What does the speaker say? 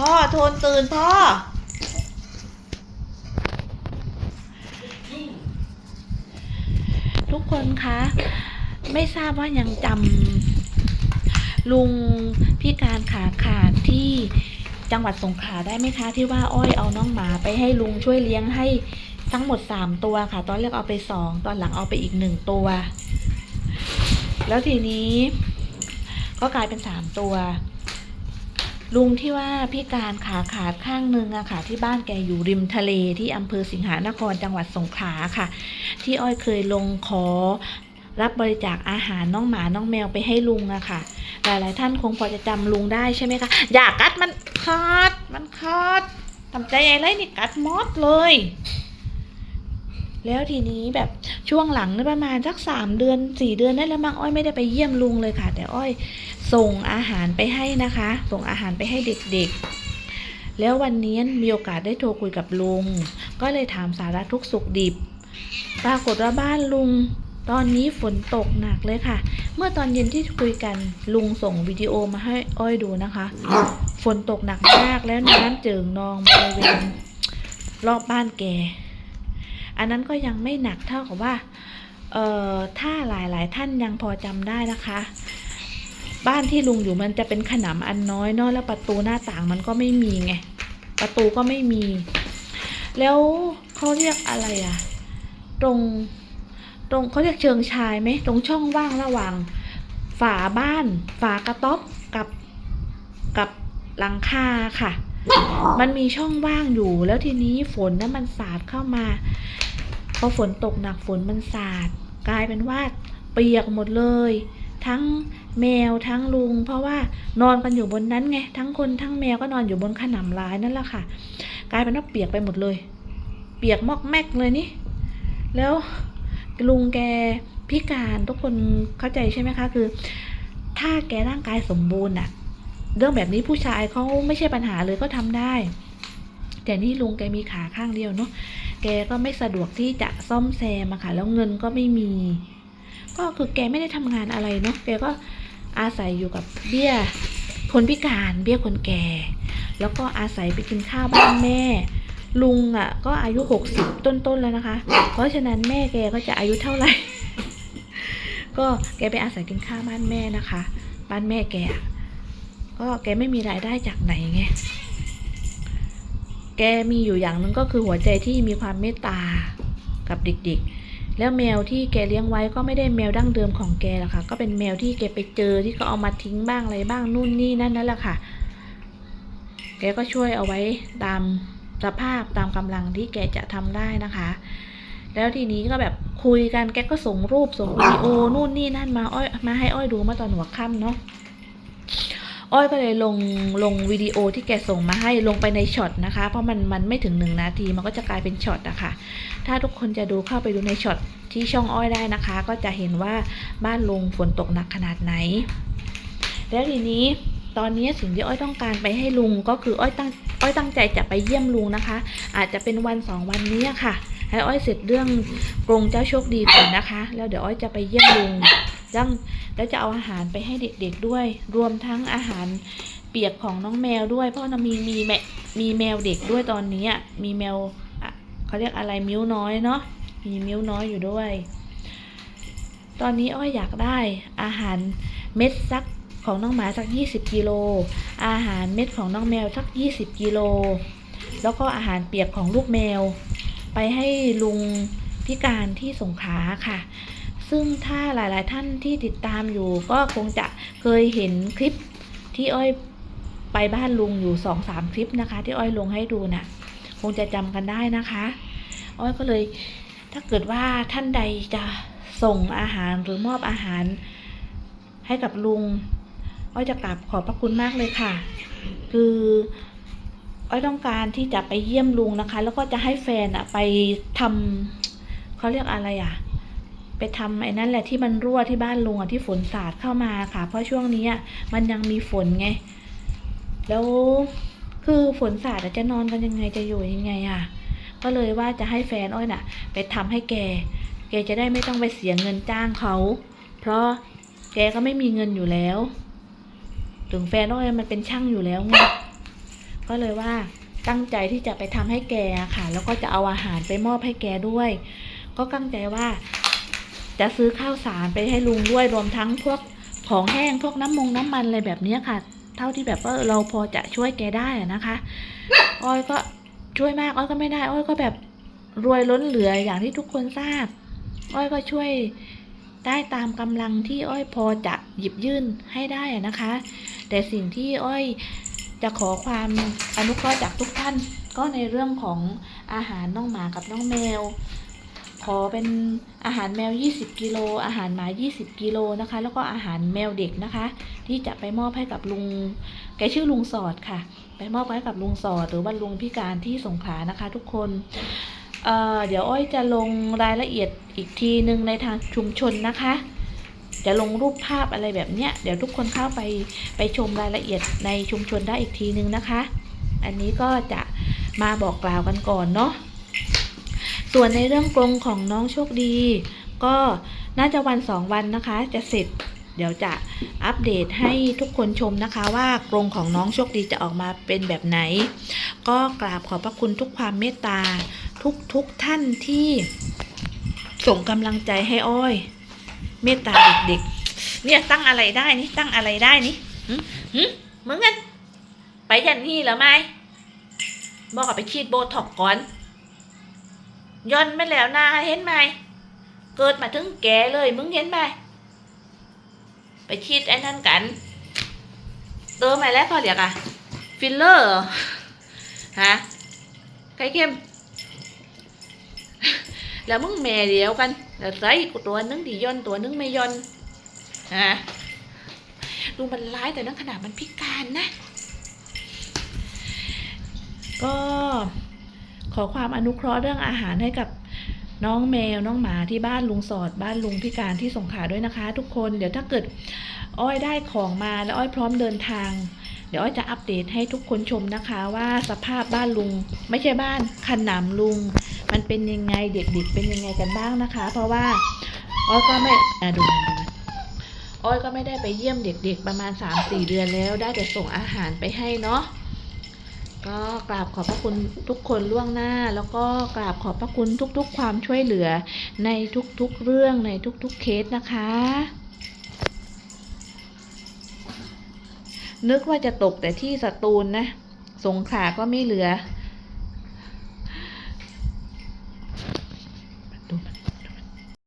พ่อโทนตื่นพ่อ ทุกคนคะ ไม่ทราบว่ายังจำลุงพิการขาขาดที่จังหวัดสงขลาได้ไหมคะ ที่ว่าอ้อยเอาน้องหมาไปให้ลุงช่วยเลี้ยงให้ทั้งหมดสามตัวค่ะ ตอนแรกเอาไปสองตอนหลังเอาไปอีกหนึ่งตัว แล้วทีนี้ก็กลายเป็นสามตัว ลุงที่ว่าพิการขาขาดข้างหนึ่งอะค่ะ ที่บ้านแกอยู่ริมทะเลที่อำเภอสิงหานครจังหวัดสงขลาค่ะ ที่อ้อยเคยลงขอรับบริจาคอาหารน้องหมาน้องแมวไปให้ลุงอะค่ะ หลายๆท่านคงพอจะจำลุงได้ใช่ไหมคะ อย่ากัดมันคอดมันคัดทำใจอะไรนี่กัดมอดเลย แล้วทีนี้แบบช่วงหลังนี่ประมาณสักสามเดือนสี่เดือนได้แล้วมั้งอ้อยไม่ได้ไปเยี่ยมลุงเลยค่ะ แต่อ้อยส่งอาหารไปให้นะคะ ส่งอาหารไปให้เด็กๆ แล้ววันนี้มีโอกาสได้โทรคุยกับลุง ก็เลยถามสาระทุกสุขดิบ ปรากฏว่าบ้านลุงตอนนี้ฝนตกหนักเลยค่ะ เมื่อตอนเย็นที่คุยกันลุงส่งวิดีโอมาให้อ้อยดูนะคะ ฝนตกหนักมากแล้วน้ำเจิ่งนองบริเวณรอบบ้านแก อันนั้นก็ยังไม่หนักเท่ากับว่าเอ่อถ้าหลายๆ ท่านยังพอจำได้นะคะ บ้านที่ลุงอยู่มันจะเป็นขนำอันน้อยเนาะแล้วประตูหน้าต่างมันก็ไม่มีไงประตูก็ไม่มี แล้วเขาเรียกอะไรอะตรงตรงเขาเรียกเชิงชายไหมตรงช่องว่างระหว่าง ฝาบ้าน ฝากระต๊อบกับกับหลังคาค่ะ มันมีช่องว่างอยู่แล้วทีนี้ฝนนั้นมันสาดเข้ามา พอฝนตกหนักฝนมันสาด กลายเป็นว่าเปียกหมดเลย ทั้งแมวทั้งลุง เพราะว่านอนกันอยู่บนนั้นไงทั้งคนทั้งแมวก็นอนอยู่บนขนำร้ายนั่นแหละค่ะ กลายเป็นว่าเปียกไปหมดเลย เปียกมอกแมกเลยนี่ แล้วลุงแกพิการทุกคนเข้าใจใช่ไหมคะ คือ ถ้าแกร่างกายสมบูรณ์อะเรื่องแบบนี้ผู้ชายเขาไม่ใช่ปัญหาเลยก็ทำได้ แต่นี่ลุงแกมีขาข้างเดียวเนาะ แกก็ไม่สะดวกที่จะซ่อมแซมอะค่ะ แล้วเงินก็ไม่มี ก็คือแกไม่ได้ทำงานอะไรเนาะแกก็อาศัยอยู่กับเบี้ยคนพิการเบี้ยคนแก่ แล้วก็อาศัยไปกินข้าวบ้านแม่ ลุงอะ ก็อายุหกสิบต้นๆแล้วนะคะ เพราะฉะนั้นแม่แกก็จะอายุเท่าไหร่ ก็แกไปอาศัยกินข้าวบ้านแม่นะคะ บ้านแม่แกก็แกไม่มีรายได้จากไหนไง แกมีอยู่อย่างหนึ่งก็คือหัวใจที่มีความเมตตากับเด็กๆ แล้วแมวที่แกเลี้ยงไว้ก็ไม่ได้แมวดั้งเดิมของแกหรอกค่ะ ก็เป็นแมวที่แกไปเจอที่เขาเอามาทิ้งบ้างอะไรบ้างนู่นนี่นั่นนั่นแหละค่ะ แกก็ช่วยเอาไว้ตามสภาพตามกำลังที่แกจะทำได้นะคะ แล้วทีนี้ก็แบบคุยกันแกก็ส่งรูปส่งวิดีโอนู่นนี่นั่นมาอ้อยมาให้อ้อยดูมื่อตอนหัวค่ำเนาะ อ้อยก็เลยลงลงวิดีโอที่แกส่งมาให้ลงไปในช็อตนะคะ เพราะมันมันไม่ถึงหนึ่งนาทีมันก็จะกลายเป็นช็อตอะค่ะ ถ้าทุกคนจะดูเข้าไปดูในช็อตที่ช่องอ้อยได้นะคะ ก็จะเห็นว่าบ้านลุงฝนตกหนักขนาดไหน แล้วทีนี้ตอนนี้สิ่งที่อ้อยต้องการไปให้ลุงก็คืออ้อยตั้งอ้อยตั้งใจจะไปเยี่ยมลุงนะคะ อาจจะเป็นวันสองวันนี้ค่ะ ให้อ้อยเสร็จเรื่องกรงเจ้าโชคดีก่อนนะคะ แล้วเดี๋ยวอ้อยจะไปเยี่ยมลุงยัง แล้วจะเอาอาหารไปให้เด็กๆด้วย รวมทั้งอาหารเปียกของน้องแมวด้วย เพราะนะมีมีแมมีแมวเด็กด้วยตอนนี้มีแมวเขาเรียกอะไรมิ้วน้อยเนาะมีมิ้วน้อยอยู่ด้วย ตอนนี้อ้อยอยากได้อาหารเม็ดสักของน้องหมาสัก 20กิโล อาหารเม็ดของน้องแมวสัก 20กิโล แล้วก็อาหารเปียกของลูกแมว ไปให้ลุงพิการที่สงขลาค่ะ ซึ่งถ้าหลาย ๆ ท่านที่ติดตามอยู่ ก็คงจะเคยเห็นคลิปที่อ้อยไปบ้านลุงอยู่สองสามคลิปนะคะ ที่อ้อยลงให้ดูน่ะ คงจะจำกันได้นะคะ อ้อยก็เลย ถ้าเกิดว่าท่านใดจะส่งอาหารหรือมอบอาหาร ให้กับลุง อ้อยจะกราบขอบพระคุณมากเลยค่ะ คืออ้อยต้องการที่จะไปเยี่ยมลุงนะคะ แล้วก็จะให้แฟนอะไปทำเขาเรียกอะไรอะ ไปทำไอ้นั่นแหละที่มันรั่วที่บ้านลุงอะที่ฝนสาดเข้ามาค่ะ เพราะช่วงนี้อะมันยังมีฝนไง แล้วคือฝนสาดจะนอนกันยังไงจะอยู่ยังไงอะ ก็เลยว่าจะให้แฟนอ้อยน่ะ ไปทำให้แก แกจะได้ไม่ต้องไปเสียเงินจ้างเขา เพราะแกก็ไม่มีเงินอยู่แล้ว ถึงแฟนอ้อยมันเป็นช่างอยู่แล้วไง ก็เลยว่าตั้งใจที่จะไปทำให้แกค่ะ แล้วก็จะเอาอาหารไปมอบให้แกด้วย ก็ตั้งใจว่า จะซื้อข้าวสารไปให้ลุงด้วยรวมทั้งพวกของแห้งพวกน้ำมงน้ำมันอะไรแบบนี้ค่ะ เท่าที่แบบว่าเราพอจะช่วยแกได้นะคะอ้อยก็ช่วยมากอ้อยก็ไม่ได้ อ้อยก็แบบรวยล้นเหลืออย่างที่ทุกคนทราบ อ้อยก็ช่วยได้ตามกำลังที่อ้อยพอจะหยิบยื่นให้ได้นะคะ แต่สิ่งที่อ้อยจะขอความอนุเคราะห์จากทุกท่าน ก็ในเรื่องของอาหารน้องหมากับน้องแมว ขอเป็นอาหารแมว 20 กิโล อาหารหมา 20 กิโลนะคะ แล้วก็อาหารแมวเด็กนะคะ ที่จะไปมอบให้กับลุง แกชื่อลุงสอดค่ะ ไปมอบให้กับลุงสอด หรือว่าลุงพิการที่สงขลานะคะ ทุกคนเเดี๋ยวอ้อยจะลงรายละเอียดอีกทีหนึ่งในทางชุมชนนะคะ จะลงรูปภาพอะไรแบบเนี้ย เดี๋ยวทุกคนเข้าไปไปชมรายละเอียดในชุมชนได้อีกทีนึงนะคะ อันนี้ก็จะมาบอกกล่าวกันก่อนเนาะ ส่วนในเรื่องกรงของน้องโชคดี ก็น่าจะวันสองวันนะคะ จะเสร็จ เดี๋ยวจะอัปเดตให้ทุกคนชมนะคะ ว่ากรงของน้องโชคดีจะออกมาเป็นแบบไหน ก็กราบขอบพระคุณทุกความเมตตา ทุกทุกท่านที่ส่งกำลังใจให้อ้อย เมตตาเด็กๆ เนี่ยตั้งอะไรได้นี่ตั้งอะไรได้นี่หึหึมึงกันไปยันนี่แล้วไหมบอกกับไปฉีดโบท็อกก่อน ย้อนไม่แล้วนาเห็นไหม เกิดมาถึงแก่เลย มึงเห็นไหม ไปฉีดไอ้นั่นกัน เติมอะไรแล้วพอเรียกอะฟิลเลอร์ฮะไข่เค็ม แล้วมึงแม่เดียวกันแล้วใส่กูตัวนึงที่ย่อนตัวนึงไม่ย่อนฮะดูมันร้ายแต่นั่นขนาดมันพิการนะ ก็ อความอนุเคราะห์เรื่องอาหารให้กับน้องแมวน้องหมาที่บ้านลุงสอดบ้านลุงพิการที่สงขลาด้วยนะคะ ทุกคนเดี๋ยวถ้าเกิดอ้อยได้ของมาแล้วอ้อยพร้อมเดินทาง เดี๋ยวอ้อยจะอัปเดตให้ทุกคนชมนะคะ ว่าสภาพบ้านลุง ไม่ใช่บ้านขนำลุง มันเป็นยังไงเด็กๆเป็นยังไงกันบ้างนะคะ เพราะว่าอ้อยก็ไม่อดูอ้อยก็ไม่ได้ไปเยี่ยมเด็ก ๆ ประมาณ3-4เดือนแล้ว ได้แต่ส่งอาหารไปให้เนาะ ก็กราบขอบพระคุณทุกคนล่วงหน้า แล้วก็กราบขอบพระคุณทุกๆ ความช่วยเหลือในทุกๆเรื่องในทุกๆเคสนะคะ นึกว่าจะตกแต่ที่สตูลนะ สงขลาก็ไม่เหลือ